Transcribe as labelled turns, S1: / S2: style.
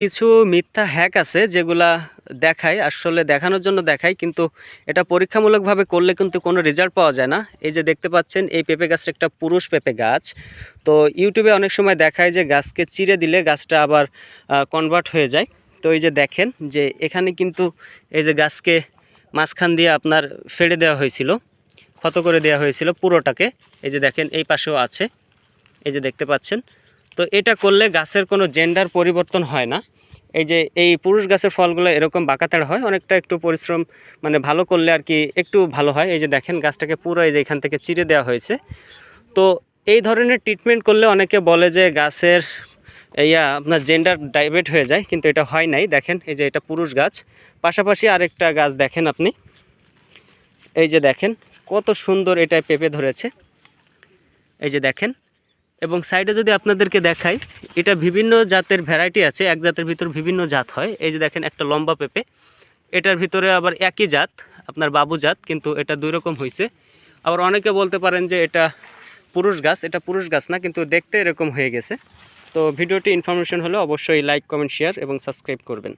S1: কিছু মিথ্যা হ্যাক আছে যেগুলা দেখায়, আসলে দেখানোর জন্য দেখায়, কিন্তু এটা পরীক্ষামূলকভাবে করলে কিন্তু কোনো রেজাল্ট পাওয়া যায় না। এই যে দেখতে পাচ্ছেন, এই পেঁপে গাছটা একটা পুরুষ পেঁপে গাছ। তো ইউটিউবে অনেক সময় দেখায় যে গাছকে চিরে দিলে গাছটা আবার কনভার্ট হয়ে যায়। তো এই যে দেখেন যে এখানে কিন্তু এই যে গাছকে মাঝখান দিয়ে আপনার ফেড়ে দেওয়া হয়েছিল, ক্ষত করে দেওয়া হয়েছিল পুরোটাকে। এই যে দেখেন, এই পাশেও আছে। এই যে দেখতে পাচ্ছেন তো এটা করলে গাছের কোনো জেন্ডার পরিবর্তন হয় না। এই যে এই পুরুষ গাছের ফলগুলো এরকম বাঁকাতেড়া হয়, অনেকটা একটু পরিশ্রম মানে ভালো করলে আর কি একটু ভালো হয়। এই যে দেখেন গাছটাকে পুরো এই যে এখান থেকে চিরে দেওয়া হয়েছে। তো এই ধরনের ট্রিটমেন্ট করলে অনেকে বলে যে গাছের ইয়া আপনার জেন্ডার ডাইভার্ট হয়ে যায়, কিন্তু এটা হয় নাই। দেখেন এই যে এটা পুরুষ গাছ। পাশাপাশি আরেকটা গাছ দেখেন আপনি। এই যে দেখেন কত সুন্দর এটা পেঁপে ধরেছে। এই যে দেখেন এবং সাইডে যদি আপনাদেরকে দেখাই, এটা বিভিন্ন জাতের ভ্যারাইটি আছে, এক জাতের ভিতর বিভিন্ন জাত হয়। এই যে দেখেন একটা লম্বা পেঁপে, এটার ভিতরে আবার একই জাত, আপনার বাবু জাত, কিন্তু এটা দুই রকম হয়েছে আবার অনেকে বলতে পারেন যে এটা পুরুষ গাছ, এটা পুরুষ গাছ না, কিন্তু দেখতে এরকম হয়ে গেছে। তো ভিডিওটি ইনফরমেশন হলে অবশ্যই লাইক কমেন্ট শেয়ার এবং সাবস্ক্রাইব করবেন।